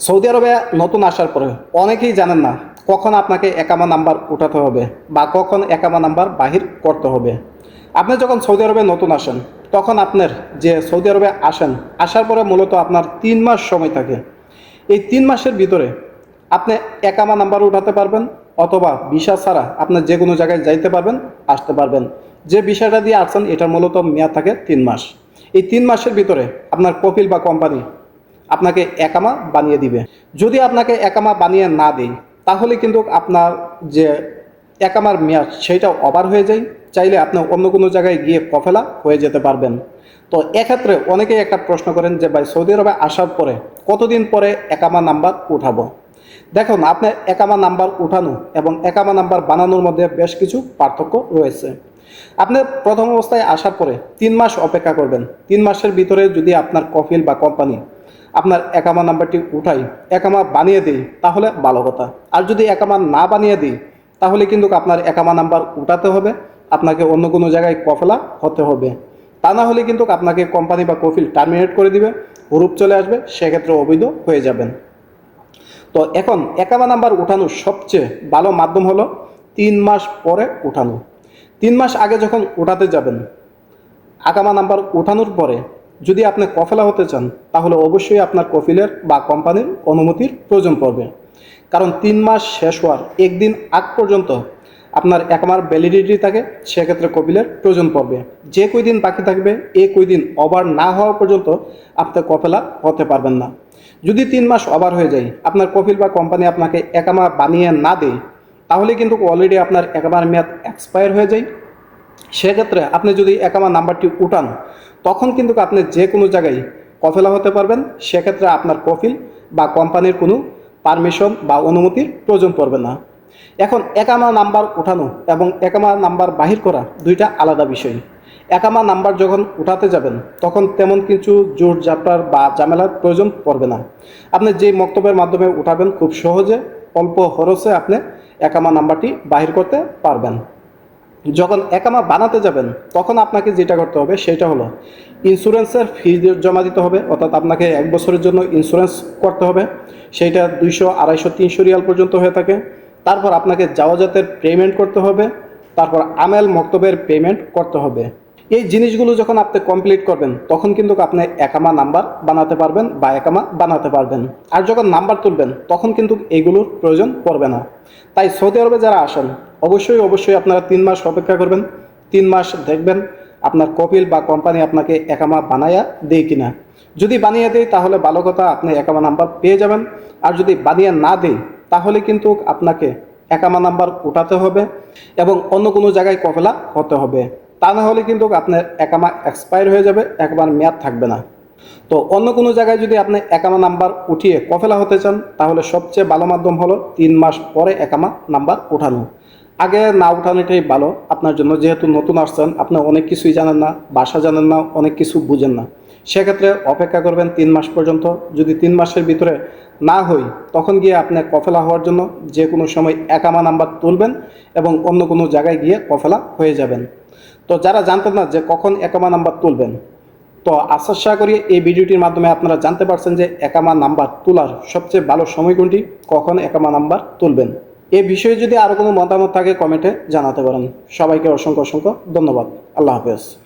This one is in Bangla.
সৌদি আরবে নতুন আসার পরে অনেকেই জানেন না কখন আপনাকে একামা নাম্বার উঠাতে হবে বা কখন একামা নাম্বার বাহির করতে হবে। আপনি যখন সৌদি আরবে নতুন আসেন, তখন আপনার যে সৌদি আরবে আসেন, আসার পরে মূলত আপনার তিন মাস সময় থাকে। এই তিন মাসের ভিতরে আপনি একামা নাম্বার উঠাতে পারবেন অথবা ভিসা ছাড়া আপনার যে কোনো জায়গায় যাইতে পারবেন, আসতে পারবেন। যে বিষয়টা দিয়ে আসছেন, এটার মূলত মেয়াদ থাকে তিন মাস। এই তিন মাসের ভিতরে আপনার কপিল বা কোম্পানি আপনাকে একামা বানিয়ে দিবে। যদি আপনাকে একামা বানিয়ে না দেয়, তাহলে কিন্তু আপনার যে একামার মেয়াদ সেইটা ওভার হয়ে যায়। চাইলে আপনি অন্য কোনো জায়গায় গিয়ে কফেলা হয়ে যেতে পারবেন। তো এক্ষেত্রে অনেকেই একটা প্রশ্ন করেন যে, ভাই, সৌদি আরবে আসার পরে কতদিন পরে একামা নাম্বার উঠাবো? দেখুন আপনার একামা নাম্বার উঠানো এবং একামা নাম্বার বানানোর মধ্যে বেশ কিছু পার্থক্য রয়েছে। আপনি প্রথম অবস্থায় আসার পরে তিন মাস অপেক্ষা করবেন। তিন মাসের ভিতরে যদি আপনার কফিল বা কোম্পানি আপনার একামা নাম্বারটি উঠাই, একামা বানিয়ে দিই, তাহলে ভালো কথা। আর যদি একামা না বানিয়ে দিই, তাহলে কিন্তু আপনার একামা নাম্বার উঠাতে হবে, আপনাকে অন্য কোনো জায়গায় কফেলা হতে হবে। তা না হলে কিন্তু আপনাকে কোম্পানি বা কফিল টার্মিনেট করে দিবে, হুরুপ চলে আসবে, সেক্ষেত্রে অবৈধ হয়ে যাবেন। তো এখন একামা নাম্বার উঠানোর সবচেয়ে ভালো মাধ্যম হলো তিন মাস পরে উঠানো। তিন মাস আগে যখন উঠাতে যাবেন আকামা নাম্বার উঠানোর পরে যদি আপনি কফেলা হতে চান, তাহলে অবশ্যই আপনার কফিলের বা কোম্পানির অনুমতির প্রয়োজন পড়বে। কারণ তিন মাস শেষ হওয়ার একদিন আগ পর্যন্ত আপনার একমার ভ্যালিডিটি থাকে, সেক্ষেত্রে কপিলের প্রয়োজন পড়বে। যে কই দিন বাকি থাকবে, এ কই দিন ওভার না হওয়া পর্যন্ত আপনি কফেলা হতে পারবেন না। যদি তিন মাস ওভার হয়ে যায়, আপনার কপিল বা কোম্পানি আপনাকে একামা বানিয়ে না দেয়, তাহলে কিন্তু অলরেডি আপনার একামার মেয়াদ এক্সপায়ার হয়ে যায়। সেক্ষেত্রে আপনি যদি একামা নাম্বারটি উঠান তখন কিন্তু আপনি যে কোনো জায়গায় কফেলা হতে পারবেন। সেক্ষেত্রে আপনার কফিল বা কোম্পানির কোনো পারমিশন বা অনুমতির প্রয়োজন পড়বে না। এখন একামা নাম্বার উঠানো এবং একামা নাম্বার বাহির করা দুইটা আলাদা বিষয়। একামা নাম্বার যখন উঠাতে যাবেন, তখন তেমন কিছু জোর জাপটার বা ঝামেলার প্রয়োজন পড়বে না। আপনি যে মক্তবের মাধ্যমে উঠাবেন, খুব সহজে, অল্প খরচে আপনি একামা নাম্বারটি বাহির করতে পারবেন। যখন একামা বানাতে যাবেন, তখন আপনাকে যেটা করতে হবে সেটা হলো ইন্স্যুরেন্সের ফি জমা দিতে হবে, অর্থাৎ আপনাকে এক বছরের জন্য ইন্স্যুরেন্স করতে হবে। সেইটা দুইশো, আড়াইশো, তিনশো রিয়াল পর্যন্ত হয়ে থাকে। তারপর আপনাকে যাওয়াজাতের পেমেন্ট করতে হবে, তারপর আমেল মক্তবের পেমেন্ট করতে হবে। এই জিনিসগুলো যখন আপনি কমপ্লিট করবেন, তখন কিন্তু আপনি একামা নাম্বার বানাতে পারবেন বা একামা বানাতে পারবেন। আর যখন নাম্বার তুলবেন, তখন কিন্তু এগুলোর প্রয়োজন পড়বে না। তাই সৌদি আরবে যারা আসেন অবশ্যই অবশ্যই আপনারা তিন মাস অপেক্ষা করবেন। তিন মাস দেখবেন আপনার কপিল বা কোম্পানি আপনাকে একামা বানায়া দেয় কিনা। যদি বানিয়ে দেয়, তাহলে ভালো কথা, আপনি একামা নাম্বার পেয়ে যাবেন। আর যদি বানিয়ে না দেয়, তাহলে কিন্তু আপনাকে একামা নাম্বার উঠাতে হবে এবং অন্য কোনো জায়গায় কফেলা হতে হবে। তা না হলে কিন্তু আপনার একামা এক্সপায়ার হয়ে যাবে একবার মেয়াদ থাকবে না। তো অন্য কোনো জায়গায় যদি আপনি একামা নাম্বার উঠিয়ে কফেলা হতে চান, তাহলে সবচেয়ে ভালো মাধ্যম হলো তিন মাস পরে একামা নাম্বার উঠানো। আগে না উঠানোটাই ভালো আপনার জন্য। যেহেতু নতুন আসছেন, আপনি অনেক কিছুই জানেন না বাসা জানেন না, অনেক কিছু বুঝেন না। সেক্ষেত্রে অপেক্ষা করবেন তিন মাস পর্যন্ত। যদি তিন মাসের ভিতরে না হই, তখন গিয়ে আপনি কফেলা হওয়ার জন্য যে কোনো সময় একামা নাম্বার তুলবেন এবং অন্য কোনো জায়গায় গিয়ে কফেলা হয়ে যাবেন। তো যারা জানতেন না যে কখন একামা নাম্বার তুলবেন, তো আশা করি এই ভিডিওটির মাধ্যমে আপনারা জানতে পারছেন যে একামা নাম্বার তোলার সবচেয়ে ভালো সময় কোনটি, কখন একামা নাম্বার তুলবেন। এ বিষয়ে যদি আরও কোনো মতামত থাকে কমেন্টে জানাতে পারেন। সবাইকে অসংখ্য অসংখ্য ধন্যবাদ। আল্লাহ হাফেজ।